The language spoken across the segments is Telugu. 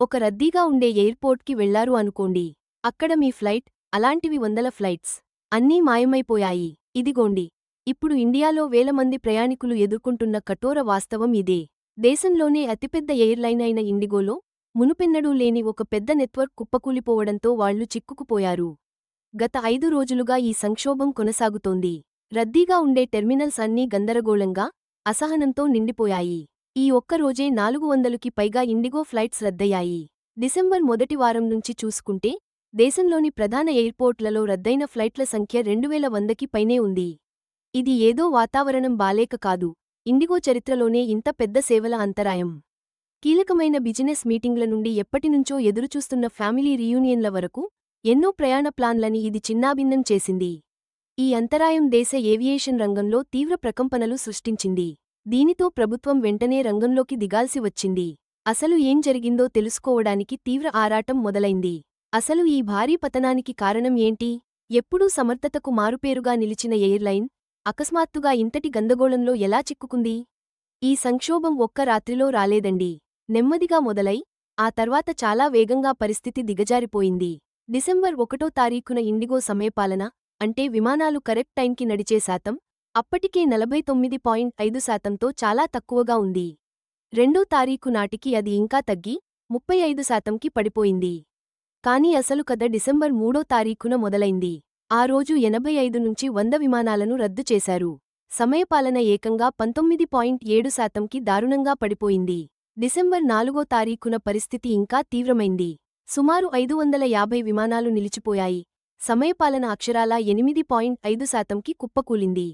ఒక రద్దీగా ఉండే ఎయిర్పోర్ట్కి వెళ్ళారు అనుకోండి. అక్కడ మీ ఫ్లైట్ అలాంటివి వందల ఫ్లైట్స్. అన్నీ మాయమైపోయాయి. ఇదిగోండి. ఇప్పుడు ఇండియాలో వేల మంది ప్రయాణికులు ఎదుర్కొంటున్న కఠోర వాస్తవం ఇదే. దేశంలోనే అతిపెద్ద ఎయిర్లైన్ అయిన ఇండిగోలో మునుపెన్నడూ లేని ఒక పెద్ద నెట్వర్క్ కుప్పకూలిపోవడంతో వాళ్ళు చిక్కుకుపోయారు. గత ఐదు రోజులుగా ఈ సంక్షోభం కొనసాగుతోంది. రద్దీగా ఉండే టెర్మినల్స్ అన్నీ గందరగోళంగా అసహనంతో నిండిపోయాయి. ఈ ఒక్కరోజే నాలుగు వందలుకి పైగా ఇండిగో ఫ్లైట్స్ రద్దయ్యాయి. డిసెంబర్ మొదటి వారం నుంచి చూసుకుంటే దేశంలోని ప్రధాన ఎయిర్పోర్ట్లలో రద్దయిన ఫ్లైట్ల సంఖ్య రెండువేల వందకి పైనే ఉంది. ఇది ఏదో వాతావరణం బాలేక కాదు. ఇండిగో చరిత్రలోనే ఇంత పెద్ద సేవల అంతరాయం. కీలకమైన బిజినెస్ మీటింగ్ల నుండి ఎప్పటినుంచో ఎదురుచూస్తున్న ఫ్యామిలీ రీయూనియన్ల వరకు ఎన్నో ప్రయాణ ప్లాన్లని ఇది చిన్నాభిన్నం చేసింది. ఈ అంతరాయం దేశ ఏవియేషన్ రంగంలో తీవ్ర ప్రకంపనలు సృష్టించింది. దీనితో ప్రభుత్వం వెంటనే రంగంలోకి దిగాల్సి వచ్చింది. అసలు ఏం జరిగిందో తెలుసుకోవడానికి తీవ్ర ఆరాటం మొదలైంది. అసలు ఈ భారీ పతనానికి కారణం ఏంటి? ఎప్పుడూ సమర్థతకు మారుపేరుగా నిలిచిన ఎయిర్లైన్ అకస్మాత్తుగా ఇంతటి గందగోళంలో ఎలా చిక్కుకుంది? ఈ సంక్షోభం ఒక్క రాత్రిలో రాలేదండి. నెమ్మదిగా మొదలై ఆ తర్వాత చాలా వేగంగా పరిస్థితి దిగజారిపోయింది. డిసెంబర్ ఒకటో తారీఖున ఇండిగో సమయపాలన అంటే విమానాలు కరెక్ట్ టైంకి నడిచే శాతం అప్పటికే నలభై తొమ్మిది పాయింట్ ఐదు శాతంతో చాలా తక్కువగా ఉంది. రెండో తారీఖు నాటికి అది ఇంకా తగ్గి ముప్పై ఐదు శాతంకి పడిపోయింది. కానీ అసలు కథ డిసెంబర్ మూడో తారీఖున మొదలైంది. ఆ రోజు ఎనభై ఐదు నుంచి వంద విమానాలను రద్దు చేశారు. సమయపాలన ఏకంగా పంతొమ్మిది పాయింట్ ఏడు శాతంకి దారుణంగా పడిపోయింది. డిసెంబర్ నాలుగో తారీఖున పరిస్థితి ఇంకా తీవ్రమైంది. సుమారు ఐదు వందల యాభై విమానాలు నిలిచిపోయాయి. సమయపాలన అక్షరాలా ఎనిమిది పాయింట్ ఐదు శాతంకి కుప్పకూలింది.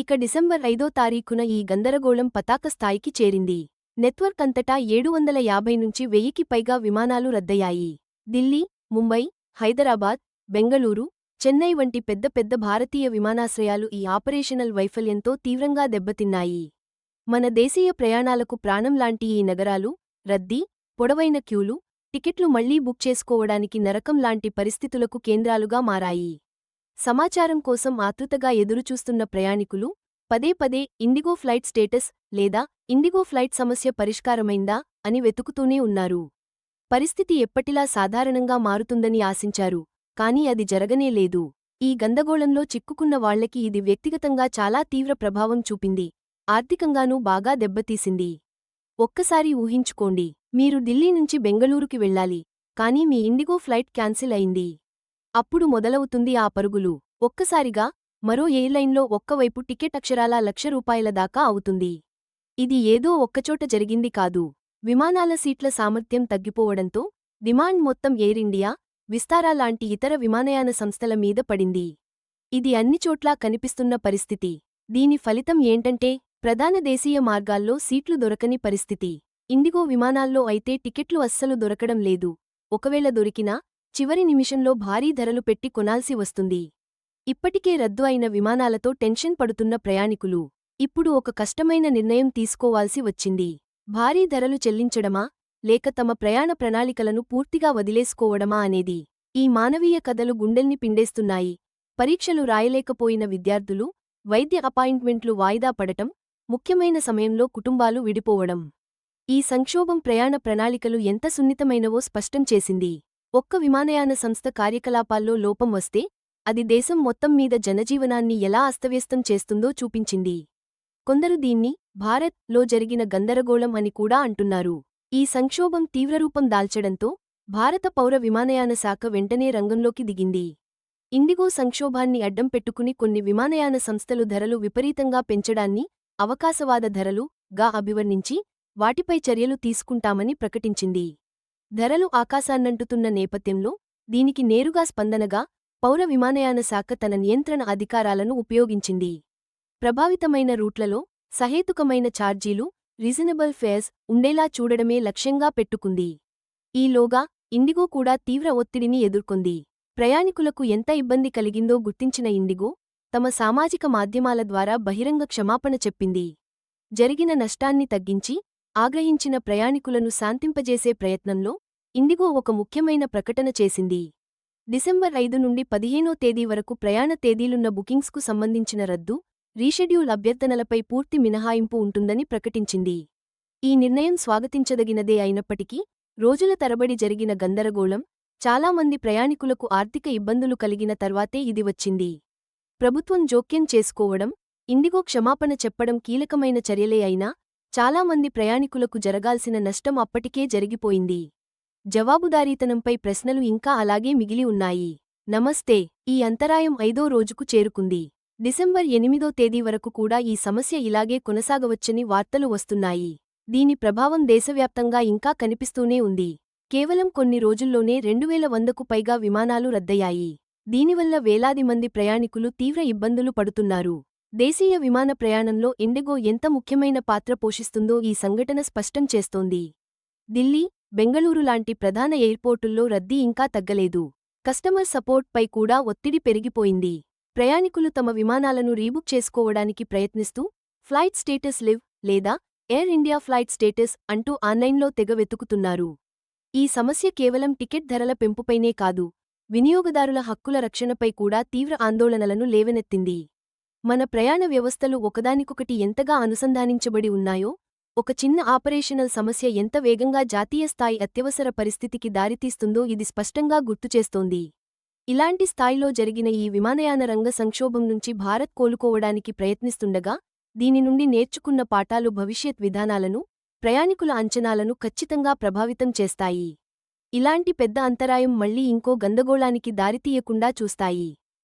ఇక డిసెంబర్ ఐదో తారీఖున ఈ గందరగోళం పతాక స్థాయికి చేరింది. నెట్వర్క్ అంతటా ఏడు వందల యాభై నుంచి వెయ్యికి పైగా విమానాలు రద్దయ్యాయి. ఢిల్లీ ముంబై హైదరాబాద్ బెంగళూరు చెన్నై వంటి పెద్ద పెద్ద భారతీయ విమానాశ్రయాలు ఈ ఆపరేషనల్ వైఫల్యంతో తీవ్రంగా దెబ్బతిన్నాయి. మన దేశీయ ప్రయాణాలకు ప్రాణం లాంటి ఈ నగరాలు రద్దీ పొడవైన క్యూలు టికెట్లు మళ్ళీ బుక్ చేసుకోవడానికి నరకం లాంటి పరిస్థితులకు కేంద్రాలుగా మారాయి. సమాచారం కోసం ఆతృతగా ఎదురుచూస్తున్న ప్రయాణికులు పదే పదే ఇండిగో ఫ్లైట్ స్టేటస్ లేదా ఇండిగో ఫ్లైట్ సమస్య పరిష్కారమైందా అని వెతుకుతూనే ఉన్నారు. పరిస్థితి ఎప్పటిలా సాధారణంగా మారుతుందని ఆశించారు కానీ అది జరగనే లేదు. ఈ గందగోళంలో చిక్కుకున్న వాళ్ళకి ఇది వ్యక్తిగతంగా చాలా తీవ్ర ప్రభావం చూపింది ఆర్థికంగానూ బాగా దెబ్బతీసింది. ఒక్కసారి ఊహించుకోండి మీరు ఢిల్లీ నుంచి బెంగళూరుకి వెళ్ళాలి కానీ మీ ఇండిగో ఫ్లైట్ క్యాన్సిల్ అయింది. అప్పుడు మొదలవుతుంది ఆ పరుగులు. ఒక్కసారిగా మరో ఎయిర్లైన్లో ఒక్కవైపు టికెట్ అక్షరాలా లక్ష రూపాయల దాకా అవుతుంది. ఇది ఏదో ఒక్కచోట జరిగింది కాదు. విమానాల సీట్ల సామర్థ్యం తగ్గిపోవడంతో డిమాండ్ మొత్తం ఎయిర్ ఇండియా విస్తారా లాంటి ఇతర విమానయాన సంస్థల మీద పడింది. ఇది అన్నిచోట్లా కనిపిస్తున్న పరిస్థితి. దీని ఫలితం ఏంటంటే ప్రధాన దేశీయ మార్గాల్లో సీట్లు దొరకని పరిస్థితి. ఇండిగో విమానాల్లో అయితే టికెట్లు అస్సలు దొరకడం లేదు. ఒకవేళ దొరికినా చివరి నిమిషంలో భారీ ధరలు పెట్టి కొనాల్సి వస్తుంది. ఇప్పటికే రద్దు అయిన విమానాలతో టెన్షన్ పడుతున్న ప్రయాణికులు ఇప్పుడు ఒక కష్టమైన నిర్ణయం తీసుకోవాల్సి వచ్చింది. భారీ ధరలు చెల్లించడమా లేక తమ ప్రయాణ ప్రణాళికలను పూర్తిగా వదిలేసుకోవడమా అనేది ఈ మానవీయ కథలు గుండెల్ని పిండేస్తున్నాయి. పరీక్షలు రాయలేకపోయిన విద్యార్థులు వైద్య అపాయింట్మెంట్లు వాయిదా పడటం ముఖ్యమైన సమయంలో కుటుంబాలు విడిపోవడం. ఈ సంక్షోభం ప్రయాణ ప్రణాళికలు ఎంత సున్నితమైనవో స్పష్టం చేసింది. ఒక్క విమానయాన సంస్థ కార్యకలాపాల్లో లోపం వస్తే అది దేశం మొత్తం మీద జనజీవనాన్ని ఎలా అస్తవ్యస్తం చేస్తుందో చూపించింది. కొందరు దీన్ని భారత్లో జరిగిన గందరగోళం అని కూడా అంటున్నారు. ఈ సంక్షోభం తీవ్రరూపం దాల్చడంతో భారత పౌర విమానయాన శాఖ వెంటనే రంగంలోకి దిగింది. ఇండిగో సంక్షోభాన్ని అడ్డం పెట్టుకుని కొన్ని విమానయాన సంస్థలు ధరలు విపరీతంగా పెంచడాన్ని అవకాశవాద ధరలు గా అభివర్ణించి వాటిపై చర్యలు తీసుకుంటామని ప్రకటించింది. ధరలు ఆకాశాన్నంటుతున్న నేపథ్యంలో దీనికి నేరుగా స్పందనగా పౌర విమానయాన శాఖ తన నియంత్రణ అధికారాలను ఉపయోగించింది. ప్రభావితమైన రూట్లలో సహేతుకమైన ఛార్జీలు రీజనబుల్ ఫేర్స్ ఉండేలా చూడడమే లక్ష్యంగా పెట్టుకుంది. ఈలోగా ఇండిగో కూడా తీవ్ర ఒత్తిడిని ఎదుర్కొంది. ప్రయాణికులకు ఎంత ఇబ్బంది కలిగిందో గుర్తించిన ఇండిగో తమ సామాజిక మాధ్యమాల ద్వారా బహిరంగ క్షమాపణ చెప్పింది. జరిగిన నష్టాన్ని తగ్గించి ఆగ్రహించిన ప్రయాణికులను శాంతింపజేసే ప్రయత్నంలో ఇండిగో ఒక ముఖ్యమైన ప్రకటన చేసింది. డిసెంబర్ ఐదు నుండి పదిహేనో తేదీ వరకు ప్రయాణ తేదీలున్న బుకింగ్స్కు సంబంధించిన రద్దు రీషెడ్యూల్ అభ్యర్థనలపై పూర్తి మినహాయింపు ఉంటుందని ప్రకటించింది. ఈ నిర్ణయం స్వాగతించదగినదే అయినప్పటికీ రోజుల తరబడి జరిగిన గందరగోళం చాలామంది ప్రయాణికులకు ఆర్థిక ఇబ్బందులు కలిగిన తర్వాతే ఇది వచ్చింది. ప్రభుత్వం జోక్యం చేసుకోవడం ఇండిగో క్షమాపణ చెప్పడం కీలకమైన చర్యలే అయినా చాలామంది ప్రయాణికులకు జరగాల్సిన నష్టం అప్పటికే జరిగిపోయింది. జవాబుదారీతనంపై ప్రశ్నలు ఇంకా అలాగే మిగిలి ఉన్నాయి. నమస్తే ఈ అంతరాయం ఐదో రోజుకు చేరుకుంది. డిసెంబర్ ఎనిమిదో తేదీ వరకు కూడా ఈ సమస్య ఇలాగే కొనసాగవచ్చని వార్తలు వస్తున్నాయి. దీని ప్రభావం దేశవ్యాప్తంగా ఇంకా కనిపిస్తూనే ఉంది. కేవలం కొన్ని రోజుల్లోనే రెండువేల వందకు పైగా విమానాలు రద్దయ్యాయి. దీనివల్ల వేలాది మంది ప్రయాణికులు తీవ్ర ఇబ్బందులు పడుతున్నారు. దేశీయ విమాన ప్రయాణంలో ఇండిగో ఎంత ముఖ్యమైన పాత్ర పోషిస్తుందో ఈ సంఘటన స్పష్టం చేస్తోంది. ఢిల్లీ బెంగళూరు లాంటి ప్రధాన ఎయిర్పోర్టుల్లో రద్దీ ఇంకా తగ్గలేదు. కస్టమర్ సపోర్ట్ పై కూడా ఒత్తిడి పెరిగిపోయింది. ప్రయాణికులు తమ విమానాలను రీబుక్ చేసుకోవడానికి ప్రయత్నిస్తూ ఫ్లైట్ స్టేటస్ లివ్ లేదా ఎయిర్ ఇండియా ఫ్లైట్ స్టేటస్ అంటూ ఆన్లైన్లో తెగ వెతుకుతున్నారు. ఈ సమస్య కేవలం టికెట్ ధరల పెంపుపైనే కాదు వినియోగదారుల హక్కుల రక్షణపై కూడా తీవ్ర ఆందోళనలను లేవనెత్తింది. మన ప్రయాణ వ్యవస్థలు ఒకదానికొకటి ఎంతగా అనుసంధానించబడి ఉన్నాయో ఒక చిన్న ఆపరేషనల్ సమస్య ఎంత వేగంగా జాతీయ స్థాయి అత్యవసర పరిస్థితికి దారితీస్తుందో ఇది స్పష్టంగా గుర్తుచేస్తోంది ఇలాంటి స్థాయిలో జరిగిన ఈ విమానయాన రంగ సంక్షోభం నుంచి భారత్ కోలుకోవడానికి ప్రయత్నిస్తుండగా దీని నుండి నేర్చుకున్న పాఠాలు భవిష్యత్ విధానాలను ప్రయాణికుల అంచనాలను ఖచ్చితంగా ప్రభావితం చేస్తాయి. ఇలాంటి పెద్ద అంతరాయం మళ్ళీ ఇంకో గందగోళానికి దారితీయకుండా చూస్తాయి.